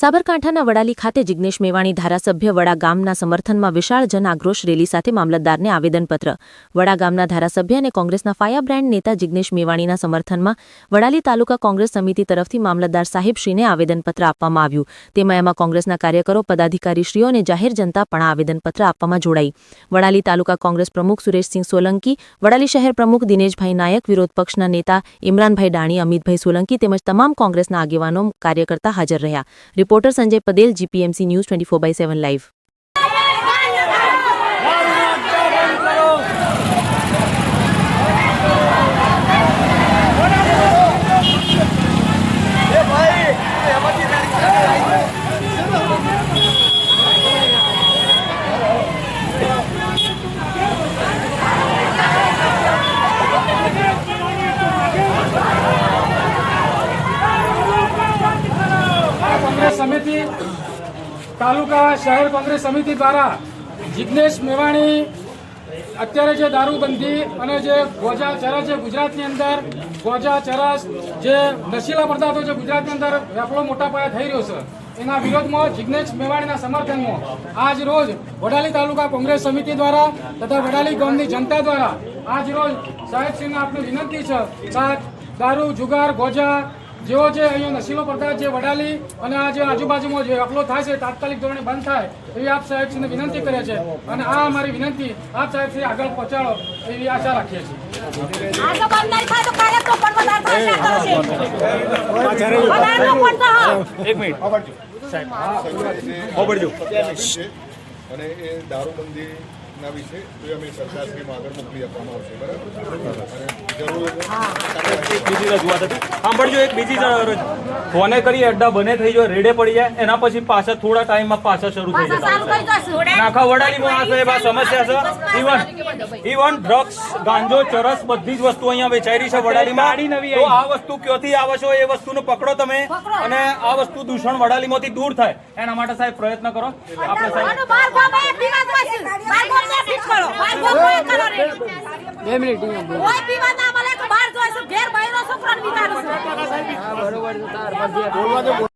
સાબરકાંઠાના વડાલી ખાતે જિજ્ઞેશ મેવાણી ધારાસભ્ય વડા ગામના સમર્થનમાં વિશાળ જન આક્રોશ રેલી સાથે મામલતદારને આવેદનપત્ર. વડા ગામના ધારાસભ્ય અને કોંગ્રેસના ફાયા બ્રાન્ડ નેતા જિજ્ઞેશ મેવાણીના સમર્થનમાં વડાલી તાલુકા કોંગ્રેસ સમિતિ તરફથી મામલતદાર સાહેબશ્રીને આવેદનપત્ર આપવામાં આવ્યું. તેમાં એમાં કોંગ્રેસના કાર્યકરો, પદાધિકારીશ્રીઓ અને જાહેર જનતા પણ આવેદનપત્ર આપવામાં જોડાઈ. વડાલી તાલુકા કોંગ્રેસ પ્રમુખ સુરેશસિંહ સોલંકી, વડાલી શહેર પ્રમુખ દિનેશભાઈ નાયક, વિરોધ પક્ષના નેતા ઇમરાનભાઈ ડાણી, અમિતભાઈ સોલંકી તેમજ તમામ કોંગ્રેસના આગેવાનો કાર્યકર્તા હાજર રહ્યા. Reporter Sanjay Patel GPMC news twenty four by seven live. Congress સમિતિ, તાલુકા શહેર કોંગ્રેસ સમિતિ દ્વારા જિગ્નેશ મેવાણી અત્યારે જે દારૂબંધી અને જે ગોજા ચરસ જે ગુજરાતની અંદર, ગોજા ચરસ જે નશીલા પદાર્થો જે ગુજરાતની અંદર વેપળો મોટા પાયા થઈ રહ્યો છે, એના વિરોધમાં જિગ્નેશ મેવાણીના સમર્થનમાં આજ રોજ વડાલી તાલુકા કોંગ્રેસ સમિતિ દ્વારા તથા વડાલી ગામની જનતા દ્વારા આજ રોજ સાહેબશ્રીને આપની વિનંતી છે, સાહેબ, દારૂ, જુગાર, ગોજા જેવો જે અહીંયા નશીલો પદાર્થ જે વડાલી અને આ જે આજુબાજુમાં જે અકલો થાય છે તાત્કાલિક ધોરણે બંધ થાય એવી આપ સાહેબશ્રીને વિનંતી કરે છે અને આ અમારી વિનંતી આપ સાહેબશ્રી આગળ પહોંચાડો એવી આશા રાખીએ છીએ. અને એ દારૂબંધીના વિશે તો અમે સરકારશ્રીમાં આગળ મોકલી આપવામાં આવશે બરાબર? અને જરૂર બીજી રજૂઆત હતી સાંભળજો એક બીજી ફોને કરી અડ્ડા બને થઈ જાય રેડે પડી જાય એના પછી પાછા થોડા ટાઈમમાં પાછા શરૂ થઈ જશે. નાખા વડાલીમાં આ સાહેબ આ સમસ્યા છે. ઇવન ઇવન ડ્રગ્સ ગાંજો ચરસ બધી જ વસ્તુ અહીંયા વેચાઈ રહી છે વડાલીમાં તો આ વસ્તુ ક્યોથી આવે છો? એ વસ્તુને પકડો તમે. અને આ વસ્તુ દૂષણ વડાલીમાંથી દૂર થાય. એના માટે સાહેબ પ્રયત્ન કરો. આપણે સાહેબ બે બાર કોઈ પીવા ના મળે તો બહાર જોઈશું